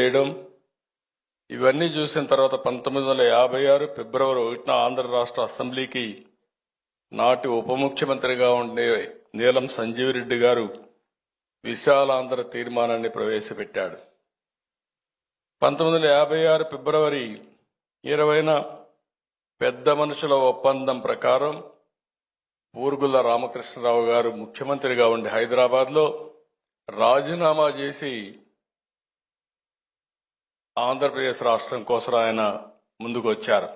చేయడం. ఇవన్నీ చూసిన తర్వాత పంతొమ్మిది వందల యాభై ఆరు ఫిబ్రవరి ఒకటిన ఆంధ్ర రాష్ట్ర అసెంబ్లీకి నాటి ఉప ముఖ్యమంత్రిగా ఉండే నీలం సంజీవ్రెడ్డి గారు విశాలాంధ్ర తీర్మానాన్ని ప్రవేశపెట్టాడు. పంతొమ్మిది వందల యాభై ఆరు ఫిబ్రవరి ఇరవైన పెద్ద మనుషుల ఒప్పందం ప్రకారం పూర్గుల రామకృష్ణరావు గారు ముఖ్యమంత్రిగా ఉండి హైదరాబాద్లో రాజీనామా చేసి ఆంధ్రప్రదేశ్ రాష్ట్రం కోసం ఆయన ముందుకు వచ్చారు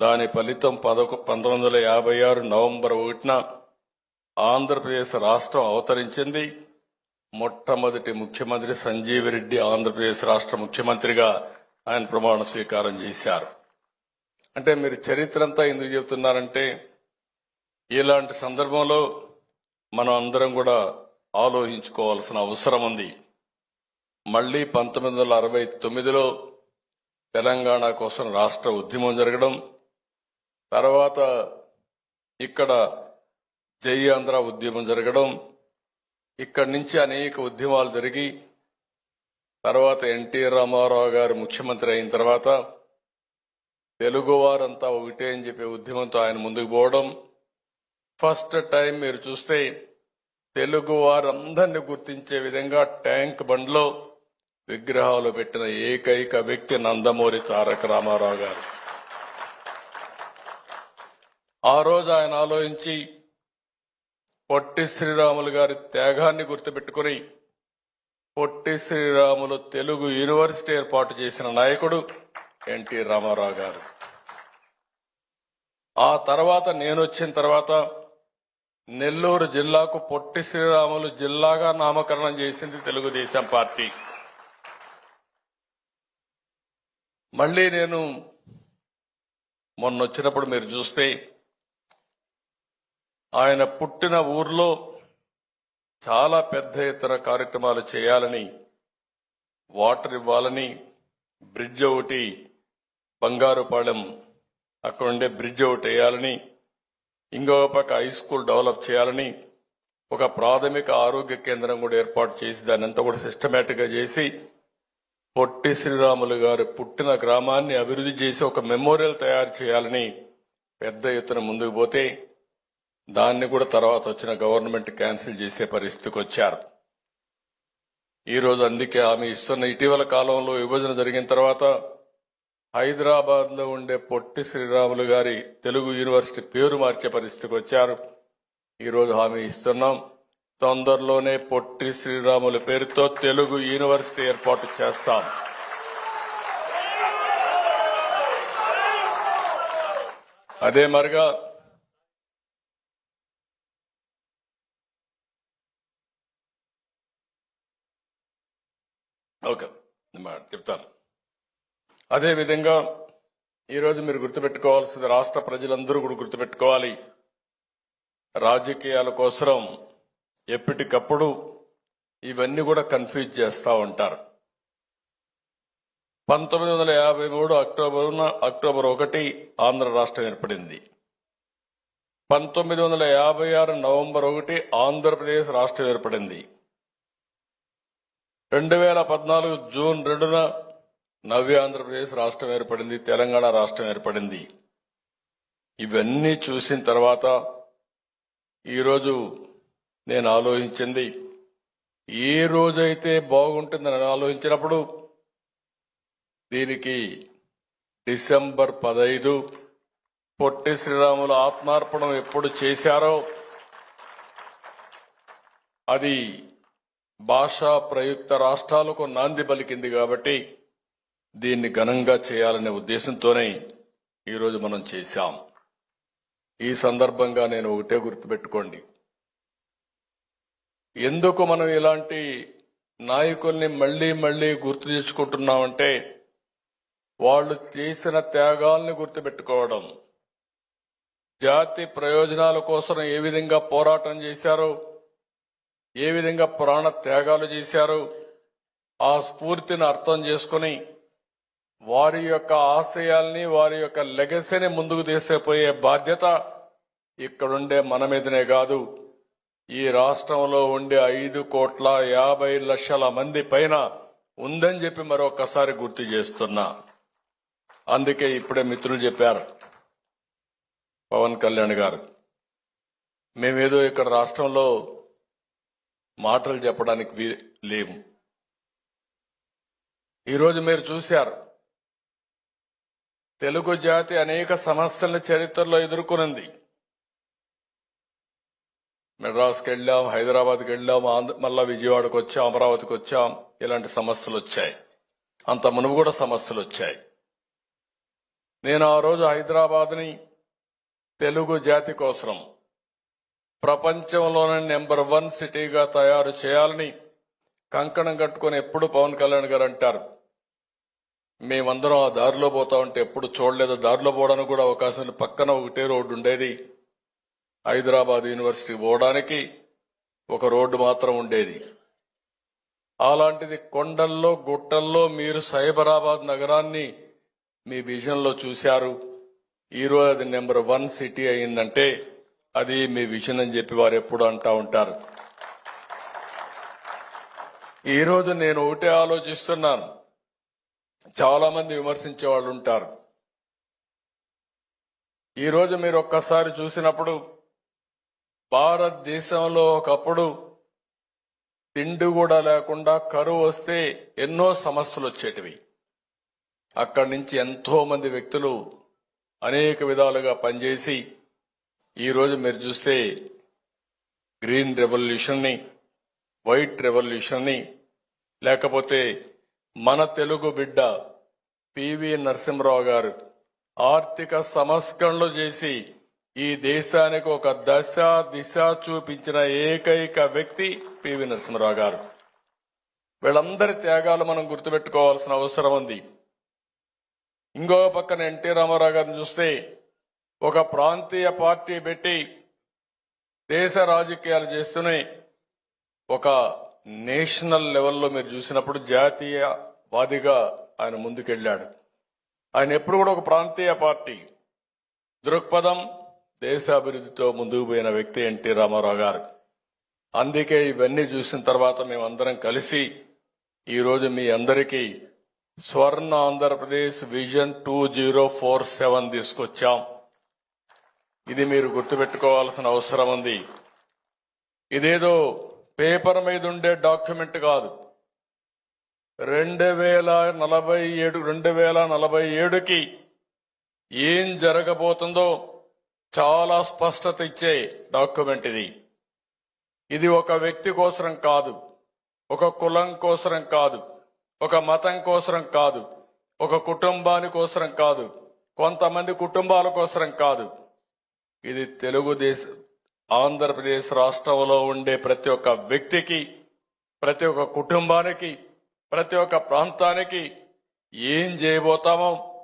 దాని ఫలితం పదకొ పంతొమ్మిది వందల యాభై ఆరు నవంబర్ ఒకటిన ఆంధ్రప్రదేశ్ రాష్ట్రం అవతరించింది. మొట్టమొదటి ముఖ్యమంత్రి సంజీవ్ రెడ్డి ఆంధ్రప్రదేశ్ రాష్ట్ర ముఖ్యమంత్రిగా ఆయన ప్రమాణ స్వీకారం చేశారు. అంటే మీరు చరిత్ర అంతా ఎందుకు చెబుతున్నారంటే ఇలాంటి సందర్భంలో మనం అందరం కూడా ఆలోచించుకోవాల్సిన అవసరం ఉంది. మళ్ళీ పంతొమ్మిది వందల అరవై తొమ్మిదిలో తెలంగాణ కోసం రాష్ట్ర ఉద్యమం జరగడం తర్వాత ఇక్కడ జై ఆంధ్ర ఉద్యమం జరగడం ఇక్కడి నుంచి అనేక ఉద్యమాలు జరిగి తర్వాత ఎన్టీ రామారావు గారు ముఖ్యమంత్రి అయిన తర్వాత తెలుగువారంతా ఒకటే అని చెప్పే ఉద్యమంతో ఆయన ముందుకు పోవడం. ఫస్ట్ టైం మీరు చూస్తే తెలుగు వారందరినీ గుర్తించే విధంగా ట్యాంక్ బండ్లో విగ్రహాలు పెట్టిన ఏకైక వ్యక్తి నందమూరి తారక రామారావు గారు. ఆ రోజు ఆయన ఆలోచించి పొట్టి శ్రీరాములు గారి త్యాగాన్ని గుర్తుపెట్టుకుని పొట్టి శ్రీరాములు తెలుగు యూనివర్సిటీ ఏర్పాటు చేసిన నాయకుడు ఎన్టీ రామారావు గారు. ఆ తర్వాత నేను వచ్చిన తర్వాత నెల్లూరు జిల్లాకు పొట్టి శ్రీరాములు జిల్లాగా నామకరణం చేసింది తెలుగుదేశం పార్టీ. మళ్ళీ నేను మొన్న వచ్చినప్పుడు మీరు చూస్తే ఆయన పుట్టిన ఊర్లో చాలా పెద్ద ఎత్తున కార్యక్రమాలు చేయాలని వాటర్ ఇవ్వాలని బ్రిడ్జ్ ఒకటి బంగారుపాళెం అక్కడ ఉండే బ్రిడ్జ్ ఒకటి వేయాలని ఇంకొక పక్క హై స్కూల్ డెవలప్ చేయాలని ఒక ప్రాథమిక ఆరోగ్య కేంద్రం కూడా ఏర్పాటు చేసి దాన్ని అంతా కూడా సిస్టమేటిక్గా చేసి పొట్టి శ్రీరాములు గారు పుట్టిన గ్రామాన్ని అభివృద్ధి చేసి ఒక మెమోరియల్ తయారు చేయాలని పెద్ద ఎత్తున ముందుకు పోతే దాన్ని కూడా తర్వాత వచ్చిన గవర్నమెంట్ క్యాన్సిల్ చేసే పరిస్థితికి వచ్చారు. ఈరోజు అందుకే ఆమె ఇస్తున్న ఇటీవల కాలంలో విభజన జరిగిన తర్వాత హైదరాబాద్లో ఉండే పొట్టి శ్రీరాములు గారి తెలుగు యూనివర్సిటీ పేరు మార్చే పరిస్థితికి వచ్చారు. ఈరోజు హామీ ఇస్తున్నాం. తొందరలోనే పొట్టి శ్రీరాముల పేరుతో తెలుగు యూనివర్సిటీ ఏర్పాటు చేస్తాం. అదే మరిగా ఓకే చెప్తాను. అదేవిధంగా ఈరోజు మీరు గుర్తుపెట్టుకోవాల్సింది రాష్ట్ర ప్రజలందరూ కూడా గుర్తుపెట్టుకోవాలి. రాజకీయాల కోసం ఎప్పటికప్పుడు ఇవన్నీ కూడా కన్ఫ్యూజ్ చేస్తూ ఉంటారు. పంతొమ్మిది వందల యాభై మూడు అక్టోబర్ అక్టోబర్ ఒకటి ఆంధ్ర రాష్ట్రం ఏర్పడింది. పంతొమ్మిది వందల యాభై ఆరు నవంబర్ ఒకటి ఆంధ్రప్రదేశ్ రాష్ట్రం ఏర్పడింది. రెండు వేల పద్నాలుగు జూన్ రెండున నవ్య ఆంధ్రప్రదేశ్ రాష్ట్రం ఏర్పడింది తెలంగాణ రాష్ట్రం ఏర్పడింది. ఇవన్నీ చూసిన తర్వాత ఈరోజు నేను ఆలోచించింది. ఏ రోజైతే బాగుంటుందని ఆలోచించినప్పుడు దీనికి డిసెంబర్ పదైదు పొట్టి శ్రీరాముల ఆత్మార్పణం ఎప్పుడు చేశారో అది భాషా ప్రయుక్త రాష్ట్రాలకు నాంది పలికింది కాబట్టి దీన్ని ఘనంగా చేయాలనే ఉద్దేశంతోనే ఈరోజు మనం చేశాం. ఈ సందర్భంగా నేను ఒకటే గుర్తుపెట్టుకోండి. ఎందుకు మనం ఇలాంటి నాయకుల్ని మళ్ళీ మళ్ళీ గుర్తు తెచ్చుకుంటున్నామంటే వాళ్ళు చేసిన త్యాగాల్ని గుర్తుపెట్టుకోవడం. జాతి ప్రయోజనాల కోసం ఏ విధంగా పోరాటం చేశారు ఏ విధంగా ప్రాణ త్యాగాలు చేశారు ఆ స్ఫూర్తిని అర్థం చేసుకుని వారి యొక్క ఆశయాల్ని వారి యొక్క లెగసీని ముందుకు తీసేపోయే బాధ్యత ఇక్కడుండే మన మీదనే కాదు. ఈ రాష్ట్రంలో ఉండే ఐదు కోట్ల యాభై లక్షల మంది పైన ఉందని చెప్పి మరొకసారి గుర్తు చేస్తున్నా. అందుకే ఇప్పుడే మిత్రులు చెప్పారు. పవన్ కళ్యాణ్ గారు మేమేదో ఇక్కడ రాష్ట్రంలో మాటలు చెప్పడానికి లేవు ఈరోజు మీరు చూశారు. తెలుగు జాతి అనేక సమస్యల చరిత్రలో ఎదుర్కొనింది. మెడ్రాస్కి వెళ్ళాం హైదరాబాద్కి వెళ్ళాం ఆంధ్ర మళ్ళా విజయవాడకు వచ్చాం అమరావతికి వచ్చాం ఇలాంటి సమస్యలు వచ్చాయి అంత మునుపు కూడా సమస్యలు వచ్చాయి నేను ఆ రోజు హైదరాబాద్ని తెలుగు జాతి కోసం ప్రపంచంలోనే నెంబర్ వన్ సిటీగా తయారు చేయాలని కంకణం కట్టుకొని ఎప్పుడు పవన్ కళ్యాణ్ గారు అంటారు మేమందరం ఆ దారిలో పోతా ఉంటే ఎప్పుడు చూడలేదు. దారిలో పోవడానికి కూడా అవకాశం పక్కన ఒకటే రోడ్డు ఉండేది. హైదరాబాద్ యూనివర్సిటీ పోవడానికి ఒక రోడ్డు మాత్రం ఉండేది. అలాంటిది కొండల్లో గుట్టల్లో మీరు సైబరాబాద్ నగరాన్ని మీ విజన్లో చూశారు. ఈరోజు అది నెంబర్ వన్ సిటీ అయిందంటే అది మీ విజన్ అని చెప్పి వారు ఎప్పుడు అంటా ఉంటారు. ఈరోజు నేను ఒకటే ఆలోచిస్తున్నాను. చాలా మంది విమర్శించే వాళ్ళు ఉంటారు. ఈరోజు మీరు ఒక్కసారి చూసినప్పుడు భారతదేశంలో ఒకప్పుడు తిండి కూడా లేకుండా కరువు వస్తే ఎన్నో సమస్యలు వచ్చేటివి. అక్కడి నుంచి ఎంతో మంది వ్యక్తులు అనేక విధాలుగా పనిచేసి ఈరోజు మీరు చూస్తే గ్రీన్ రెవల్యూషన్ని వైట్ రెవల్యూషన్ని లేకపోతే మన తెలుగు బిడ్డ పివి నరసింహరావు గారు ఆర్థిక సంస్కరణలు చేసి ఈ దేశానికి ఒక దశ దిశ చూపించిన ఏకైక వ్యక్తి పివి నరసింహరావు గారు. వీళ్ళందరి త్యాగాలు మనం గుర్తుపెట్టుకోవాల్సిన అవసరం ఉంది. ఇంకో పక్కన ఎన్టీ రామారావు గారిని చూస్తే ఒక ప్రాంతీయ పార్టీ పెట్టి దేశ రాజకీయాలు చేస్తూనే ఒక నేషనల్ లెవెల్లో మీరు చూసినప్పుడు జాతీయవాదిగా ఆయన ముందుకెళ్ళాడు ఆయన ఎప్పుడు కూడా ఒక ప్రాంతీయ పార్టీ. దృక్పథం దేశాభివృద్ధితో ముందుకు పోయిన వ్యక్తి ఎన్టీ రామారావు గారు. అందుకే ఇవన్నీ చూసిన తర్వాత మేమందరం కలిసి ఈరోజు మీ అందరికీ Swarna Andhra Pradesh vision two zero four seven తీసుకొచ్చాం. ఇది మీరు గుర్తుపెట్టుకోవాల్సిన అవసరం ఉంది. ఇదేదో పేపర్ మీద ఉండే డాక్యుమెంట్ కాదు. రెండు వేల నలభై ఏడు రెండు వేల నలభై ఏడుకి ఏం జరగబోతుందో చాలా స్పష్టత ఇచ్చే డాక్యుమెంట్ ఇది. ఇది ఒక వ్యక్తి కోసరం కాదు. ఒక కులం కోసరం కాదు. ఒక మతం కోసరం కాదు. ఒక కుటుంబాని కోసరం కాదు. కొంతమంది కుటుంబాల కోసరం కాదు. ఇది తెలుగుదేశం ఆంధ్రప్రదేశ్ రాష్ట్రంలో ఉండే ప్రతి ఒక్క వ్యక్తికి ప్రతి ఒక్క కుటుంబానికి ప్రతి ఒక్క ప్రాంతానికి ఏం చేయబోతామో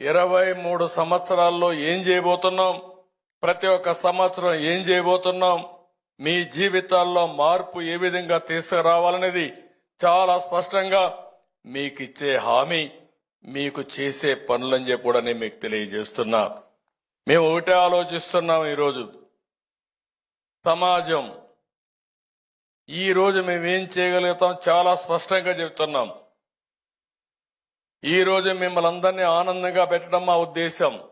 ఇరవై మూడు సంవత్సరాల్లో ఏం చేయబోతున్నాం ప్రతి ఒక్క సంవత్సరం ఏం చేయబోతున్నాం? మీ జీవితాల్లో మార్పు ఏ విధంగా తీసుకురావాలనేది చాలా స్పష్టంగా మీకు ఇచ్చే హామీ మీకు చేసే పనులని చెప్పి కూడా నేను మీకు తెలియజేస్తున్నా. మేము ఒకటే ఆలోచిస్తున్నాం ఈరోజు. సమాజం. ఈ రోజు మేము ఏం చేయగలుగుతాం చాలా స్పష్టంగా చెప్తున్నాం. ఈ రోజు మిమ్మల్ని అందరినీ ఆనందంగా పెట్టడం మా ఉద్దేశం.